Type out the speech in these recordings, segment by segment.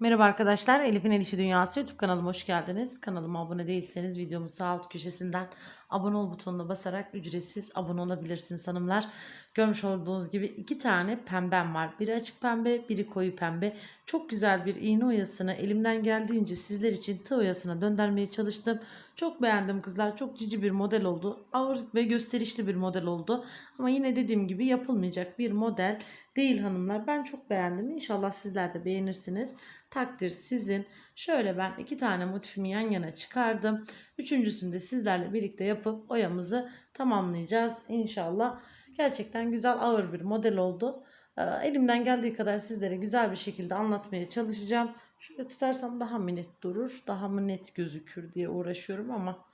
Merhaba arkadaşlar, Elif'in El İşi Dünyası YouTube kanalıma hoş geldiniz. Kanalıma abone değilseniz videomun sağ alt köşesinden abone ol butonuna basarak ücretsiz abone olabilirsiniz hanımlar. Görmüş olduğunuz gibi iki tane pembem var. Biri açık pembe, biri koyu pembe. Çok güzel bir iğne oyasını elimden geldiğince sizler için tığ oyasına döndürmeye çalıştım. Çok beğendim kızlar. Çok cici bir model oldu. Ağır ve gösterişli bir model oldu. Ama yine dediğim gibi yapılmayacak bir model değil hanımlar. Ben çok beğendim. İnşallah sizler de beğenirsiniz. Takdir sizin. Şöyle ben iki tane motifimi yan yana çıkardım. Üçüncüsünü de sizlerle birlikte yapıp oyamızı tamamlayacağız inşallah. Gerçekten güzel ağır bir model oldu. Ee, Elimden geldiği kadar sizlere güzel bir şekilde anlatmaya çalışacağım. Şöyle tutarsam daha mı net durur, daha mı net gözükür diye uğraşıyorum ama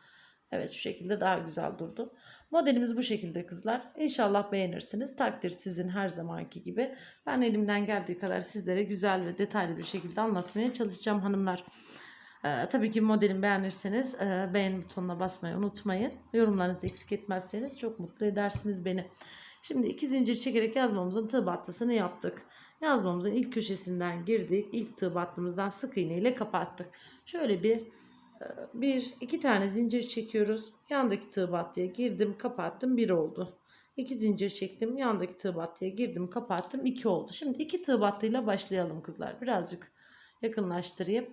evet şu şekilde daha güzel durdu. Modelimiz bu şekilde kızlar. İnşallah beğenirsiniz. Takdir sizin her zamanki gibi. Ben elimden geldiği kadar sizlere güzel ve detaylı bir şekilde anlatmaya çalışacağım hanımlar. Ee, tabii ki modelimi beğenirseniz e, beğen butonuna basmayı unutmayın. Yorumlarınızı eksik etmezseniz çok mutlu edersiniz beni. Şimdi iki zincir çekerek yazmamızın tığ battısını yaptık. Yazmamızın ilk köşesinden girdik. İlk tığ battığımızdan sık iğne ile kapattık. Şöyle bir e, bir iki tane zincir çekiyoruz. Yandaki tığ battıya girdim kapattım bir oldu. İki zincir çektim. Yandaki tığ battıya girdim kapattım iki oldu. Şimdi iki tığ battıyla başlayalım kızlar. Birazcık yakınlaştırayım.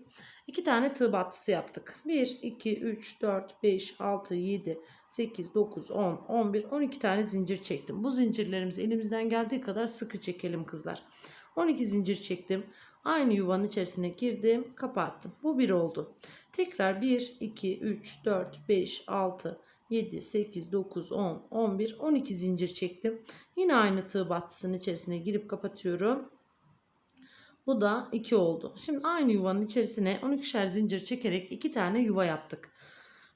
İki tane tığ battısı yaptık. 1, 2, 3, 4, 5, 6, 7, 8, 9, 10, 11, 12 tane zincir çektim. Bu zincirlerimizi elimizden geldiği kadar sıkı çekelim kızlar. 12 zincir çektim. Aynı yuvanın içerisine girdim, kapattım. Bu bir oldu. Tekrar 1, 2, 3, 4, 5, 6, 7, 8, 9, 10, 11, 12 zincir çektim. Yine aynı tığ battısının içerisine girip kapatıyorum. Bu da 2 oldu. Şimdi aynı yuvanın içerisine 12'şer zincir çekerek 2 tane yuva yaptık.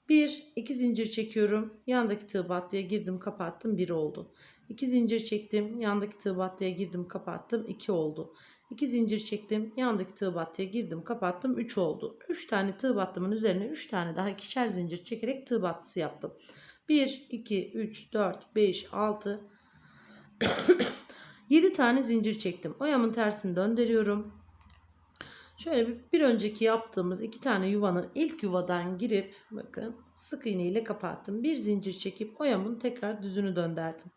1, 2 zincir çekiyorum. Yandaki tığ battıya girdim kapattım 1 oldu. 2 zincir çektim. Yandaki tığ battıya girdim kapattım 2 oldu. 2 zincir çektim. Yandaki tığ battıya girdim kapattım 3 oldu. 3 tane tığ battımın üzerine 3 tane daha ikişer zincir çekerek tığ battısı yaptım. 1, 2, 3, 4, 5, 6, 7 tane zincir çektim. Oyamın tersini döndürüyorum. Şöyle bir, bir önceki yaptığımız iki tane yuvanın ilk yuvadan girip bakın sık iğne ile kapattım. Bir zincir çekip oyamın tekrar düzünü döndürdüm.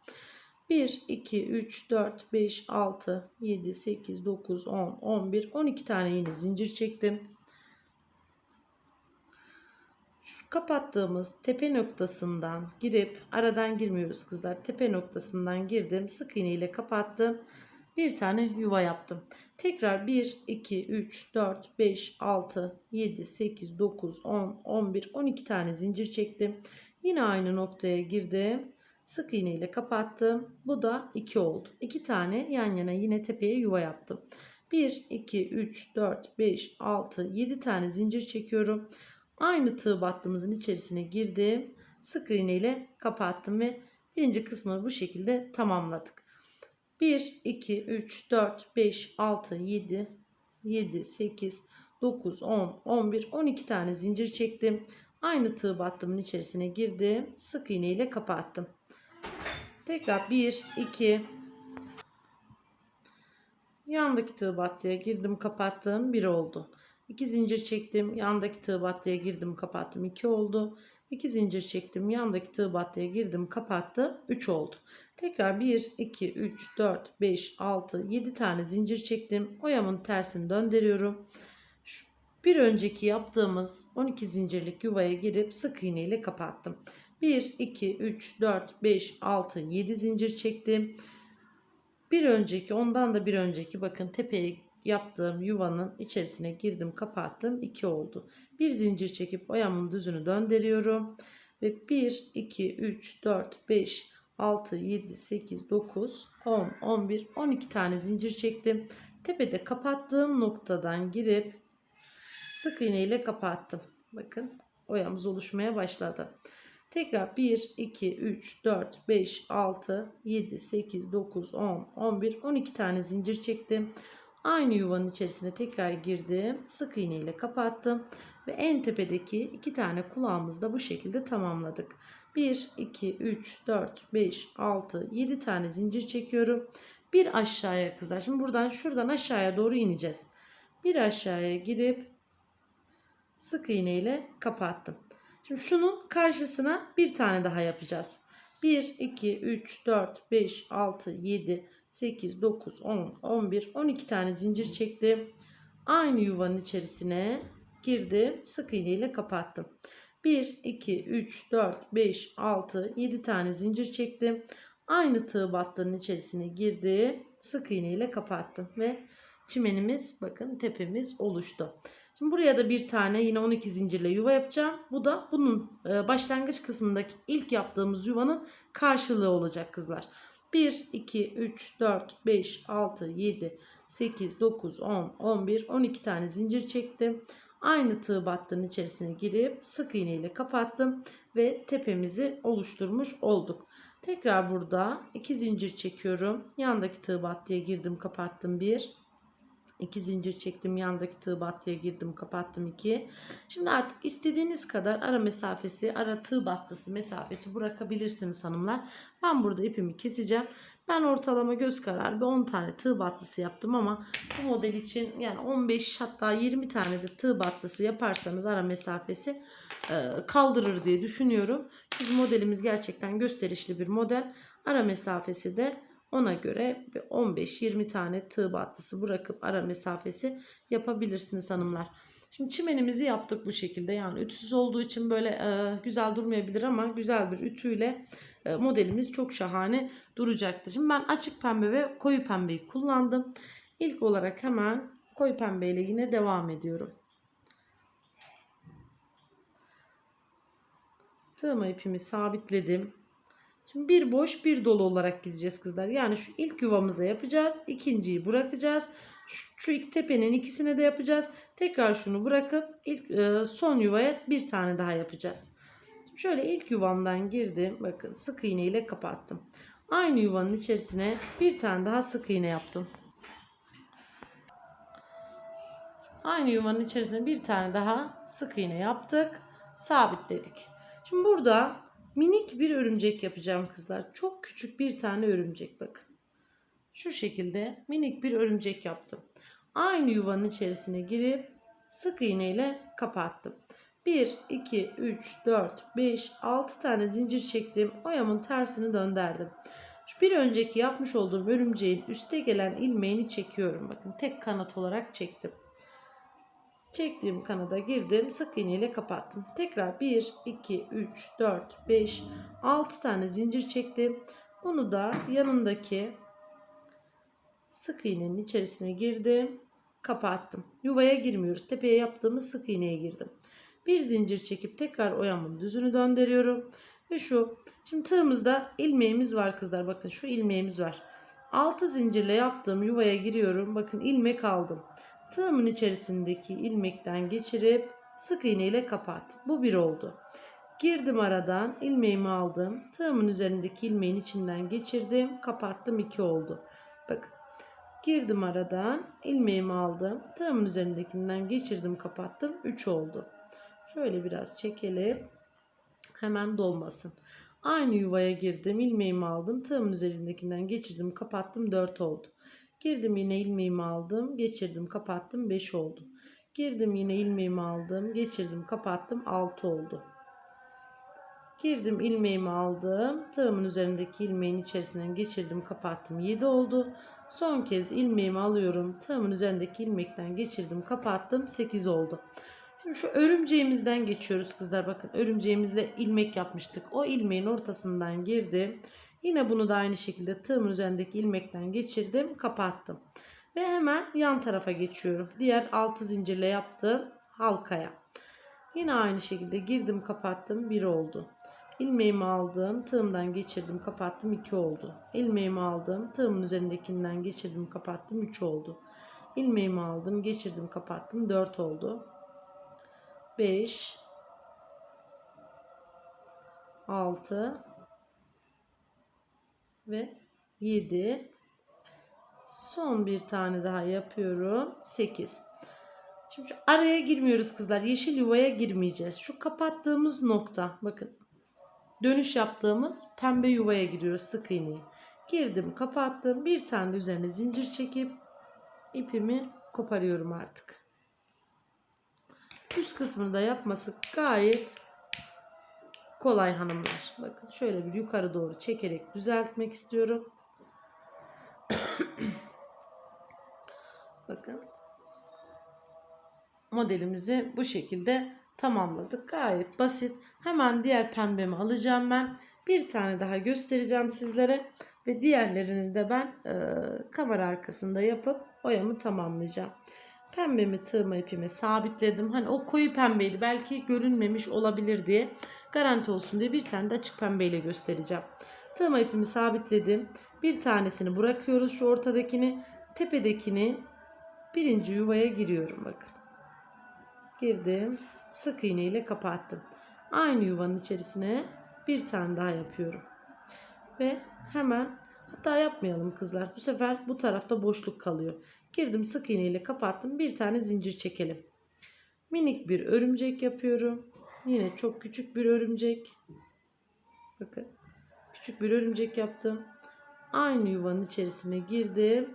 1, 2, 3, 4, 5, 6, 7, 8, 9, 10, 11, 12 tane yine zincir çektim. Şu kapattığımız tepe noktasından girip aradan girmiyoruz kızlar. Tepe noktasından girdim. Sık iğne ile kapattım. Bir tane yuva yaptım. Tekrar 1, 2, 3, 4, 5, 6, 7, 8, 9, 10, 11, 12 tane zincir çektim. Yine aynı noktaya girdim. Sık iğne ile kapattım. Bu da 2 oldu. 2 tane yan yana yine tepeye yuva yaptım. 1, 2, 3, 4, 5, 6, 7 tane zincir çekiyorum. Aynı tığ battığımızın içerisine girdim. Sık iğne ile kapattım ve birinci kısmı bu şekilde tamamladık. 1, 2, 3, 4, 5, 6, 7, 7, 8, 9, 10, 11, 12 tane zincir çektim. Aynı tığ battımın içerisine girdim. Sık iğne ile kapattım. Tekrar 1, 2, yandaki tığ battıya girdim kapattım 1 oldu. 2 zincir çektim yandaki tığ battıya girdim kapattım 2 oldu. 2 zincir çektim yandaki tığ battıya girdim kapattım 3 oldu. Tekrar 1 2 3 4 5 6 7 tane zincir çektim. Oyamın tersini döndürüyorum. Bir önceki yaptığımız 12 zincirlik yuvaya girip sık iğne ile kapattım. 1 2 3 4 5 6 7 zincir çektim. Bir önceki ondan da bir önceki bakın tepeye yaptığım yuvanın içerisine girdim kapattım 2 oldu. Bir zincir çekip oyamın düzünü döndürüyorum. Ve 1, 2, 3, 4, 5, 6, 7, 8, 9, 10, 11, 12 tane zincir çektim. Tepede kapattığım noktadan girip sık iğne ile kapattım. Bakın oyamız oluşmaya başladı. Tekrar 1, 2, 3, 4, 5, 6, 7, 8, 9, 10, 11, 12 tane zincir çektim. Aynı yuvanın içerisine tekrar girdim. Sık iğne ile kapattım. Ve en tepedeki iki tane kulağımızı da bu şekilde tamamladık. 1, 2, 3, 4, 5, 6, 7 tane zincir çekiyorum. Bir aşağıya kızlar. Şimdi buradan şuradan aşağıya doğru ineceğiz. bir aşağıya girip sık iğne ile kapattım. Şimdi şunun karşısına bir tane daha yapacağız. 1, 2, 3, 4, 5, 6, 7, 8, 9, 10, 11, 12 tane zincir çektim. Aynı yuvanın içerisine girdim. Sık iğne ile kapattım. 1, 2, 3, 4, 5, 6, 7 tane zincir çektim. Aynı tığ battığının içerisine girdim. Sık iğne ile kapattım ve çimenimiz bakın tepemiz oluştu. Şimdi buraya da bir tane yine 12 zincirle yuva yapacağım. Bu da bunun e, başlangıç kısmındaki ilk yaptığımız yuvanın karşılığı olacak kızlar. 1, 2, 3, 4, 5, 6, 7, 8, 9, 10, 11, 12 tane zincir çektim. Aynı tığ battığının içerisine girip sık iğne ile kapattım ve tepemizi oluşturmuş olduk. Tekrar burada 2 zincir çekiyorum. Yandaki tığ battıya girdim, kapattım 1. 2 zincir çektim yandaki tığ battıya girdim kapattım 2 şimdi artık istediğiniz kadar ara mesafesi ara tığ battısı mesafesi bırakabilirsiniz hanımlar. Ben burada ipimi keseceğim. Ben ortalama göz kararı bir 10 tane tığ battısı yaptım ama bu model için yani 15 hatta 20 tane de tığ battısı yaparsanız ara mesafesi e, kaldırır diye düşünüyorum. Çünkü modelimiz gerçekten gösterişli bir model. Ara mesafesi de ona göre 15-20 tane tığ battısı bırakıp ara mesafesi yapabilirsiniz hanımlar. Şimdi çimenimizi yaptık bu şekilde. Yani ütüsüz olduğu için böyle e, güzel durmayabilir ama güzel bir ütüyle e, modelimiz çok şahane duracaktır. Şimdi ben açık pembe ve koyu pembeyi kullandım. İlk olarak hemen koyu pembeyle yine devam ediyorum. Tığma ipimi sabitledim. Şimdi bir boş bir dolu olarak gideceğiz kızlar. Yani şu ilk yuvamıza yapacağız. ikinciyi bırakacağız. Şu, şu iki tepenin ikisine de yapacağız. Tekrar şunu bırakıp ilk e, son yuvaya bir tane daha yapacağız. Şimdi şöyle ilk yuvamdan girdim. Bakın sık iğne ile kapattım. Aynı yuvanın içerisine bir tane daha sık iğne yaptım. Aynı yuvanın içerisine bir tane daha sık iğne yaptık. Sabitledik. Şimdi burada minik bir örümcek yapacağım kızlar. Çok küçük bir tane örümcek bakın. Şu şekilde minik bir örümcek yaptım. Aynı yuvanın içerisine girip sık iğne ile kapattım. 1, 2, 3, 4, 5, 6 tane zincir çektim. Oyamın tersini döndürdüm. Şu bir önceki yapmış olduğum örümceğin üste gelen ilmeğini çekiyorum. Bakın tek kanat olarak çektim. Çektiğim kanada girdim. Sık iğne ile kapattım. Tekrar 1, 2, 3, 4, 5, 6 tane zincir çektim. Bunu da yanındaki sık iğnenin içerisine girdim. Kapattım. Yuvaya girmiyoruz. Tepeye yaptığımız sık iğneye girdim. Bir zincir çekip tekrar oyamın düzünü döndürüyorum. Ve şu. Şimdi tığımızda ilmeğimiz var kızlar. Bakın şu ilmeğimiz var. 6 zincirle yaptığım yuvaya giriyorum. Bakın ilmek aldım tığımın içerisindeki ilmekten geçirip sık iğne ile kapat. Bu bir oldu. Girdim aradan ilmeğimi aldım. Tığımın üzerindeki ilmeğin içinden geçirdim. Kapattım iki oldu. Bakın. Girdim aradan ilmeğimi aldım. Tığımın üzerindekinden geçirdim kapattım. 3 oldu. Şöyle biraz çekelim. Hemen dolmasın. Aynı yuvaya girdim. ilmeğimi aldım. Tığımın üzerindekinden geçirdim kapattım. 4 oldu. Girdim yine ilmeğimi aldım. Geçirdim kapattım 5 oldu. Girdim yine ilmeğimi aldım. Geçirdim kapattım 6 oldu. Girdim ilmeğimi aldım. Tığımın üzerindeki ilmeğin içerisinden geçirdim kapattım 7 oldu. Son kez ilmeğimi alıyorum. Tığımın üzerindeki ilmekten geçirdim kapattım 8 oldu. Şimdi şu örümceğimizden geçiyoruz kızlar. Bakın örümceğimizle ilmek yapmıştık. O ilmeğin ortasından girdim. Yine bunu da aynı şekilde tığımın üzerindeki ilmekten geçirdim. Kapattım. Ve hemen yan tarafa geçiyorum. Diğer 6 zincirle yaptığım halkaya. Yine aynı şekilde girdim kapattım 1 oldu. İlmeğimi aldım tığımdan geçirdim kapattım 2 oldu. İlmeğimi aldım tığımın üzerindekinden geçirdim kapattım 3 oldu. İlmeğimi aldım geçirdim kapattım 4 oldu. 5 6 ve 7 son bir tane daha yapıyorum. 8 şimdi şu araya girmiyoruz kızlar. Yeşil yuvaya girmeyeceğiz. Şu kapattığımız nokta bakın. Dönüş yaptığımız pembe yuvaya giriyoruz sık iğneyi. Girdim kapattım. Bir tane üzerine zincir çekip ipimi koparıyorum artık. Üst kısmını da yapması gayet kolay hanımlar. Bakın şöyle bir yukarı doğru çekerek düzeltmek istiyorum. Bakın. Modelimizi bu şekilde tamamladık. Gayet basit. Hemen diğer pembemi alacağım ben. Bir tane daha göstereceğim sizlere. Ve diğerlerini de ben e, kamera arkasında yapıp oyamı tamamlayacağım. Pembemi tığma ipime sabitledim. Hani o koyu pembeydi. Belki görünmemiş olabilir diye. Garanti olsun diye bir tane de açık pembeyle göstereceğim. Tığma ipimi sabitledim. Bir tanesini bırakıyoruz şu ortadakini. Tepedekini birinci yuvaya giriyorum bakın. Girdim. Sık iğne ile kapattım. Aynı yuvanın içerisine bir tane daha yapıyorum. Ve hemen hatta yapmayalım kızlar. Bu sefer bu tarafta boşluk kalıyor. Girdim sık iğne ile kapattım. Bir tane zincir çekelim. Minik bir örümcek yapıyorum. Yine çok küçük bir örümcek. Bakın. Küçük bir örümcek yaptım. Aynı yuvanın içerisine girdim.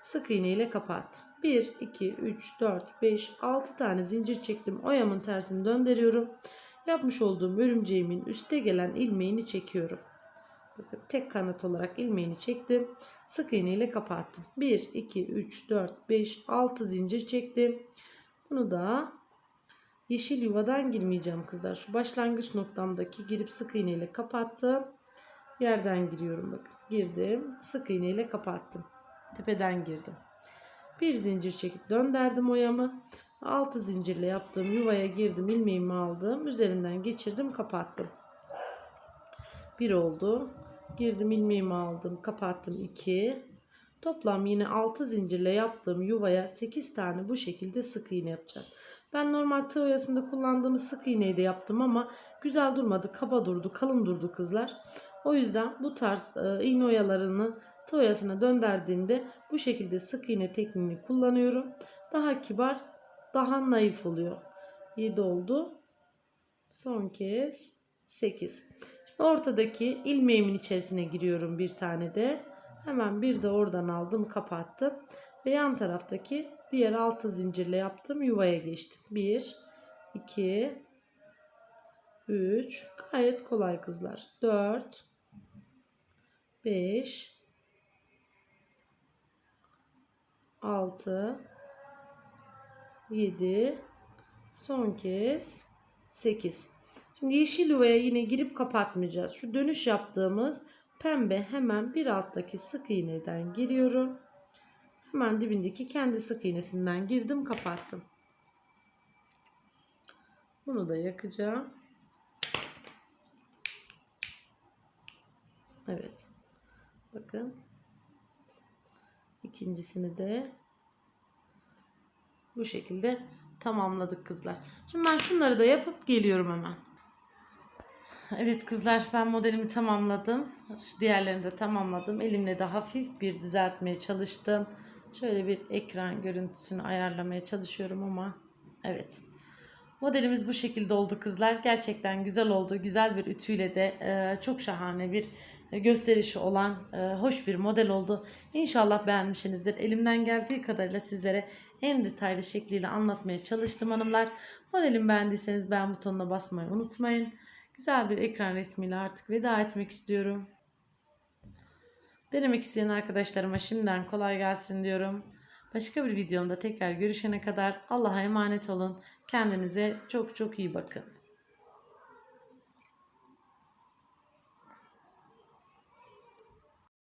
Sık iğne ile kapattım. 1, 2, 3, 4, 5, 6 tane zincir çektim. Oyamın tersini döndürüyorum. Yapmış olduğum örümceğimin üste gelen ilmeğini çekiyorum. Tek kanat olarak ilmeğini çektim. Sık iğne ile kapattım. 1, 2, 3, 4, 5, 6 zincir çektim. Bunu da yeşil yuvadan girmeyeceğim kızlar. Şu başlangıç noktamdaki girip sık iğne ile kapattım. Yerden giriyorum bakın. Girdim. Sık iğne ile kapattım. Tepeden girdim. Bir zincir çekip döndürdüm oyamı. 6 zincirle yaptığım yuvaya girdim. ilmeğimi aldım. Üzerinden geçirdim. Kapattım. 1 oldu. Girdim ilmeğimi aldım. Kapattım 2. Toplam yine 6 zincirle yaptığım yuvaya 8 tane bu şekilde sık iğne yapacağız. Ben normal tığ oyasında kullandığımız sık iğneyi de yaptım ama güzel durmadı. Kaba durdu, kalın durdu kızlar. O yüzden bu tarz e, iğne oyalarını tığ oyasına döndürdüğümde bu şekilde sık iğne tekniğini kullanıyorum. Daha kibar, daha naif oluyor. 7 oldu. Son kez 8. Ortadaki ilmeğimin içerisine giriyorum bir tane de. Hemen bir de oradan aldım kapattım. Ve yan taraftaki diğer altı zincirle yaptığım yuvaya geçtim. 1, 2, 3. Gayet kolay kızlar. 4, 5, 6, 7, son kez 8. Şimdi yeşil yuvaya yine girip kapatmayacağız. Şu dönüş yaptığımız pembe hemen bir alttaki sık iğneden giriyorum. Hemen dibindeki kendi sık iğnesinden girdim kapattım. Bunu da yakacağım. Evet. Bakın. İkincisini de bu şekilde tamamladık kızlar. Şimdi ben şunları da yapıp geliyorum hemen. Evet kızlar ben modelimi tamamladım. Diğerlerini de tamamladım. Elimle de hafif bir düzeltmeye çalıştım. Şöyle bir ekran görüntüsünü ayarlamaya çalışıyorum ama evet. Modelimiz bu şekilde oldu kızlar. Gerçekten güzel oldu. Güzel bir ütüyle de e, çok şahane bir gösterişi olan e, hoş bir model oldu. İnşallah beğenmişsinizdir. Elimden geldiği kadarıyla sizlere en detaylı şekliyle anlatmaya çalıştım hanımlar. Modelimi beğendiyseniz beğen butonuna basmayı unutmayın. Güzel bir ekran resmiyle artık veda etmek istiyorum. Denemek isteyen arkadaşlarıma şimdiden kolay gelsin diyorum. Başka bir videomda tekrar görüşene kadar Allah'a emanet olun. Kendinize çok çok iyi bakın.